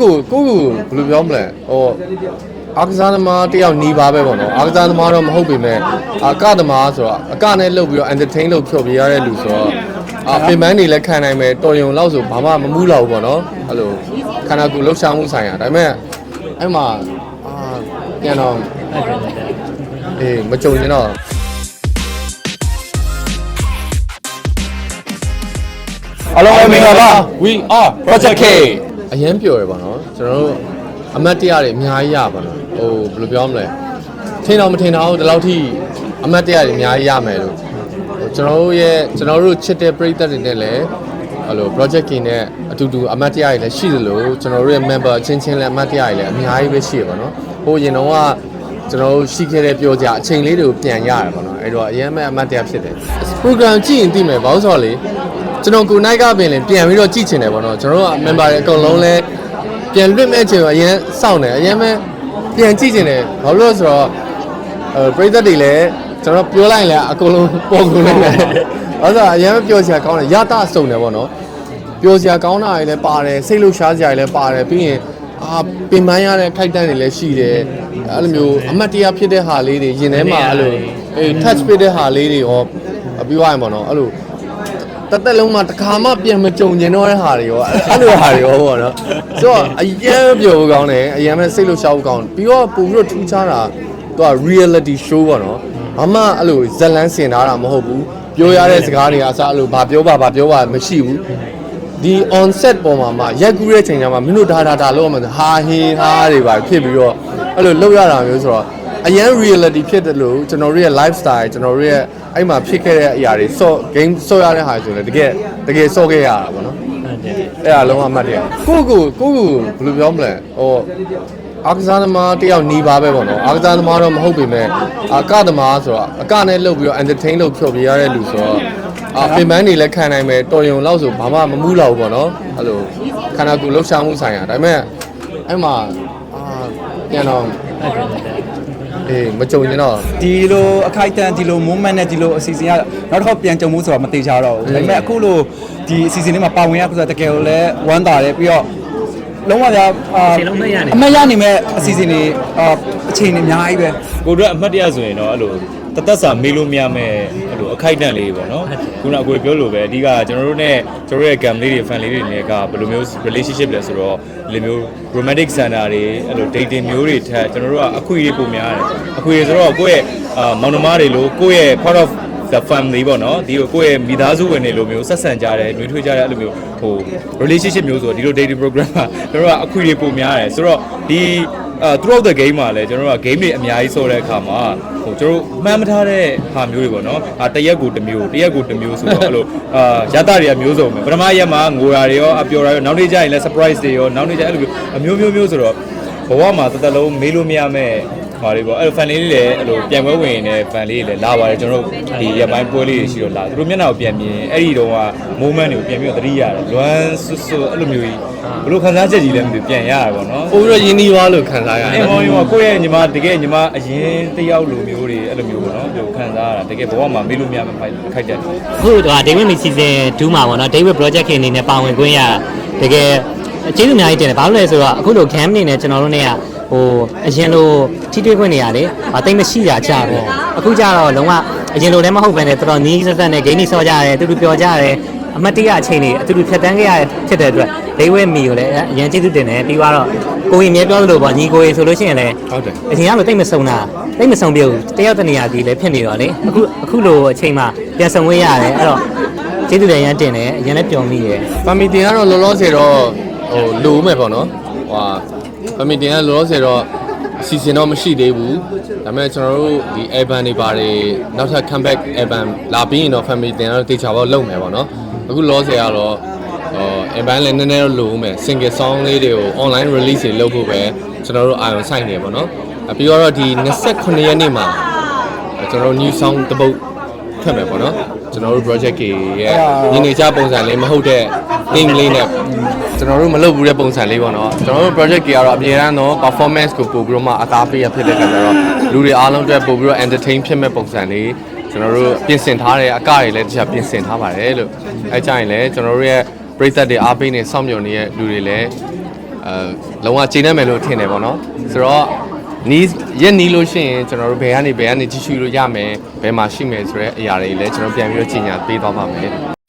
ကိုကိုကိုကိုဘယ်လိုပြောမလဲဟိုအာကစားသမားတယောက်နီးပါပဲပေါ့နော်အာကစားသမားတော့မဟုတ်ပေမဲ့အာကသမားဆိုတော့အကနဲ့လှုပ်ပြီးတော့ entertain လုပ်ဖြော်ပြရတဲ့လူဆိုတော့အာပင်ပန်းတွေလည်းခံနိုင်မယ်တော်ယုံလောက်ဆိုဘာမှမမှုတော့ဘူးပေါ့နော်အဲ့လိုခန္ဓာကိုယ်လှုပ်ရှားမှုဆိုင်ရာဒါပေမဲ့အဲ့မှာအာပြန်တော့အေးမကြုံရင်တော့အားလုံးပဲမင်္ဂလာပါ we are project K အရန်ပျော်ရပါတော့ကျွန်တော်တို့အမတ်တရတွေအများကြီးရပါတော့ဟိုဘယ်လိုပြောမလဲထင်တော့မထင်တော့ဘူးဒီလောက်ထိအမတ်တရတွေအများကြီးရမယ်လို့ဟိုကျွန်တော်တို့ရဲ့ကျွန်တော်တို့ချစ်တဲ့ပရိသတ်တွေနဲ့လည်းအဲ့လို project ကင်းနဲ့အတူတူအမတ်တရတွေလည်းရှိသလိုကျွန်တော်တို့ရဲ့ member အချင်းချင်းလည်းအမတ်တရတွေလည်းအများကြီးပဲရှိရပါတော့ဟိုရင်တော့ကကျွန်တော်တို့ရှိခဲ့တဲ့ပြောကြအချိန်လေးတွေကိုပြန်ရရပါတော့အဲ့တော့အရင်မဲ့အမတ်တရဖြစ်တယ် program ကြည့်ရင်သိမယ်ဘာလို့ဆိုတော့လေ ကျွန်တော်ကိုနိုင်ကပင်လည်းပြန်ပြီးတော့ကြည့်ချင်တယ်ပေါ့နော်ကျွန်တော်တို့က member တွေအကုန်လုံးလည်းပြန်လွတ်မဲ့ချိန်မှာအရင်စောင့်တယ်အရင်ပဲပြန်ကြည့်ချင်တယ်ဘာလို့လဲဆိုတော့အဲပရိသတ်တွေလည်းကျွန်တော်ပြောလိုက်ရင်လည်းအကုန်လုံးပေါ်ကုန်နေတယ်ဘာလို့လဲဆိုတော့အရင်ပဲပြောစရာကောင်းတယ်ရတာစုံတယ်ပေါ့နော်ပြောစရာကောင်းတာတွေလည်းပါတယ်စိတ်လှုပ်ရှားစရာတွေလည်းပါတယ်ပြီးရင်အာပင်ပန်းရတဲ့ခိုက်တန်းတွေလည်းရှိတယ်အဲ့လိုမျိုးအမတ်တရားဖြစ်တဲ့ဟာလေးတွေရင်ထဲမှာအဲ့လိုအေး touch ဖြစ်တဲ့ဟာလေးတွေရောပြီးသွားရင်ပေါ့နော်အဲ့လို တစ်သက်လုံးမှာတစ်ခါမှပြန်မကြုံကျင်တော့တဲ့ဟာတွေရောအဲ့လိုဟာတွေရောပေါ့နော်ဆိုတော့အရင်ပြောဖို့ကောင်းတယ်အရင်ပဲစိတ်လို့ရှောက်ဖို့ကောင်းတယ်ပြီးတော့ပို့ပြီးတော့ထူးခြားတာသူက reality show ပေါ့နော်ဘာမှအဲ့လိုဇက်လန်းစင်ထားတာမဟုတ်ဘူးပြောရတဲ့စကားတွေကအစအဲ့လိုဘာပြောပါဘာပြောပါမရှိဘူးဒီ on set ပေါ်မှာမှရက်ကူးတဲ့ချိန်ကျမှမင်းတို့ဒါဒါဒါလောက်မှဟာဟင်းဟာတွေပါဖြစ်ပြီးတော့အဲ့လိုလောက်ရတာမျိုးဆိုတော့ အရင် reality ဖြစ်တယ်လို့ကျွန်တော်တို့ရဲ့ lifestyle ကျွန်တော်တို့ရဲ့အဲ့မှာဖြစ်ခဲ့တဲ့အရာတွေ so game ဆော့ရတဲ့ဟာဆိုရင်တကယ်တကယ်ဆော့ခဲ့ရတာပေါ့နော်အဲ့ဒါလုံးဝအမှတ်တရကိုကိုကိုကိုဘယ်လိုပြောမလဲဟိုအာကစားသမားတယောက်နီးပါပဲပေါ့နော်အာကစားသမားတော့မဟုတ်ပေမဲ့အာကသမားဆိုတော့အကနဲ့လှုပ်ပြီးတော့ entertain လုပ်ဖြော်ပြရတဲ့လူဆိုတော့အာပင်ပန်းတွေလည်းခံနိုင်မယ်တော်ယုံလောက်ဆိုဘာမှမမှုတော့ဘူးပေါ့နော်အဲ့လိုခန္ဓာကိုယ်လှုပ်ရှားမှုဆိုင်ရာဒါပေမဲ့အဲ့မှာအာပြန်တော့ အေးမကြုံရင်တော့ဒီလိုအခိုက်အတန့်ဒီလို moment နဲ့ဒီလိုအစီအစဉ်ကနောက်တစ်ခေါက်ပြန်ကြုံမှုဆိုတာမသေးချာတော့ဘူးဒါပေမဲ့အခုလိုဒီအစီအစဉ်လေးမှာပါဝင်ရဆိုတာတကယ်ကိုလည်းဝမ်းသာတယ်ပြီးတော့လုံးဝကြာအာခြေလုံးမရနေအမတ်ရနေမဲ့အစီအစဉ်တွေအာအချိန်တွေအများကြီးပဲကိုတို့ကအမှတ်တရဆိုရင်တော့အဲ့လို တသက်စာမေးလို့မရမဲ့အဲ့လိုအခိုက်အတန့်လေးပေါ့နော်ခုနကကိုပြောလို့ပဲအဓိကကျွန်တော်တို့ ਨੇ ကျွန်တော်တို့ရဲ့ gam လေးတွေ fan လေးတွေနဲ့ကဘယ်လိုမျိုး relationship လဲဆိုတော့ဒီလိုမျိုး romantic center တွေအဲ့လို dating မျိုးတွေထက်ကျွန်တော်တို့ကအခွင့်အရေးပုံများတယ်အခွင့်အရေးဆိုတော့ကိုယ့်ရဲ့အာမောင်နှမတွေလို့ကိုယ့်ရဲ့ part of the family ပေါ့နော်ဒီကိုကိုယ့်ရဲ့မိသားစုဝင်တွေလိုမျိုးဆက်ဆံကြတယ်နှွေးထွေးကြတယ်အဲ့လိုမျိုးဟို relationship မျိုးဆိုတော့ဒီလို dating program မှာကျွန်တော်တို့ကအခွင့်အရေးပုံများတယ်ဆိုတော့ဒီ အာ throughout the game မှာလည်းကျွန်တော်တို့က game တွေအများကြီးဆော့တဲ့အခါမှာဟိုကျွန်တော်တို့မှန်းမထားတဲ့ဟာမျိုးတွေပေါ့နော်အာတစ်ရက်ကိုတစ်မျိုးတစ်ရက်ကိုတစ်မျိုးဆိုတော့အဲ့လိုအာရတတွေကမျိုးစုံပဲပထမရက်မှာငိုတာတွေရောအပျော်တာရောနောက်နေ့ကျရင်လည်း surprise တွေရောနောက်နေ့ကျအဲ့လိုမျိုးအမျိုးမျိုးမျိုးဆိုတော့ဘဝမှာတစ်သက်လုံးမေးလို့မရမဲ့ ဟာလေးပေါ့အဲ့လို fan လေးတွေလည်းအဲ့လိုပြန်ပွဲဝင်နေတဲ့ fan လေးတွေလည်းလာပါတယ်ကျွန်တော်တို့ဒီရက်ပိုင်းပွဲလေးတွေရှိတော့လာသူတို့မျက်နှာကိုပြန်မြင်အဲ့ဒီတော့က moment တွေကိုပြန်ပြီးတော့သတိရတယ်လွမ်းဆွဆွအဲ့လိုမျိုးကြီးဘလို့ခံစားချက်ကြီးလည်းမသိဘူးပြန်ရတာပေါ့နော်ပို့ပြီးတော့ရင်းနှီးသွားလို့ခံစားရတယ်အဲ့ဟောရင်ကိုယ့်ရဲ့ညီမတကယ်ညီမအရင်တယောက်လိုမျိုးတွေအဲ့လိုမျိုးပေါ့နော်ဒီခံစားရတာတကယ်ဘဝမှာမေးလို့မရမှခိုက်တယ်အခုက David Mix season 2မှာပေါ့နော် David project ခင်အနေနဲ့ပါဝင်ခွင့်ရတကယ်ကျေးဇူးအများကြီးတင်တယ်ဘာလို့လဲဆိုတော့အခုလို game အနေနဲ့ကျွန်တော်တို့ ਨੇ က ဟိုအရင်လိုထိတွေ့ခွင့်နေရလေအသိမရှိတာကြတယ်အခုကျတော့လုံးဝအရင်လိုလည်းမဟုတ်ဘဲနဲ့တော်တော်နီးစက်စက်နဲ့ဂိမ်းကြီးဆော့ကြရတယ်တူတူပျော်ကြရတယ်အမတ်တရအချိန်တွေအတူတူဖြတ်တန်းခဲ့ရဖြစ်တဲ့အတွက် David မီကိုလည်းအရင်ကျေးဇူးတင်တယ်ပြီးတော့ကိုကြီးအမြဲပြောသလိုပေါ့ညီကိုကြီးဆိုလို့ရှိရင်လည်းဟုတ်တယ်အရင်ကလိုတိတ်မဆုံတာတိတ်မဆုံပြုတ်တယောက်တနေရာကြီးလည်းဖြစ်နေတော့လေအခုအခုလိုအချိန်မှပြန်ဆုံခွင့်ရတယ်အဲ့တော့ကျေးဇူးတင်ရမ်းတင်တယ်အရင်လည်းပျော်မိတယ်ဖမီတင်ကတော့လောလောဆယ်တော့ဟိုလိုဦးမယ်ပေါ့နော်ဟို ဖမီတင်ကလောလောဆယ်တော့အစီအစဉ်တော့မရှိသေးဘူးဒါပေမဲ့ကျွန်တော်တို့ဒီ album တွေပါတယ်နောက်ထပ် comeback album လာပြီးရင်တော့ family တင်ကတော့တေချာပေါ့လုပ်မယ်ပေါ့နော်အခုလောလောဆယ်ကတော့ဟို album လည်းနည်းနည်းတော့လိုဦးမယ် single song လေးတွေကို online release တွေလုပ်ဖို့ပဲကျွန်တော်တို့အာရုံစိုက်နေပေါ့နော်အပြီးတော့ဒီ28ရက်နေ့မှာကျွန်တော်တို့ new song တစ်ပုတ် ထွက်မယ်ပေါ့နော်ကျွန်တော်တို့ project ကြီးရဲ့ညီနေကြပုံစံလေးမဟုတ်တဲ့ link လေးနဲ့ကျွန်တော်တို့မလုပ်ဘူးတဲ့ပုံစံလေးပေါ့နော်ကျွန်တော်တို့ project ကြီးကတော့အမြဲတမ်းတော့ performance ကိုပို့ပြီးတော့မှအသားပေးရဖြစ်တဲ့ခါကျတော့လူတွေအားလုံးအတွက်ပို့ပြီးတော့ entertain ဖြစ်မဲ့ပုံစံလေးကျွန်တော်တို့ပြင်ဆင်ထားတဲ့အကတွေလည်းတခြားပြင်ဆင်ထားပါတယ်လို့အဲကြရင်လည်းကျွန်တော်တို့ရဲ့ပရိသတ်တွေအားပေးနေစောင့်မျှော်နေတဲ့လူတွေလည်းအဲလုံးဝချိန်နေမယ်လို့ထင်တယ်ပေါ့နော်ဆိုတော့ နီးရက်နီးလို့ရှိရင်ကျွန်တော်တို့ဘယ်ကနေဘယ်ကနေကြည့်ရှုလို့ရမယ်ဘယ်မှာရှိမယ်ဆိုတဲ့အရာတွေလည်းကျွန်တော်ပြန်ပြီးတော့ကြီးညာပေးသွားပါမယ်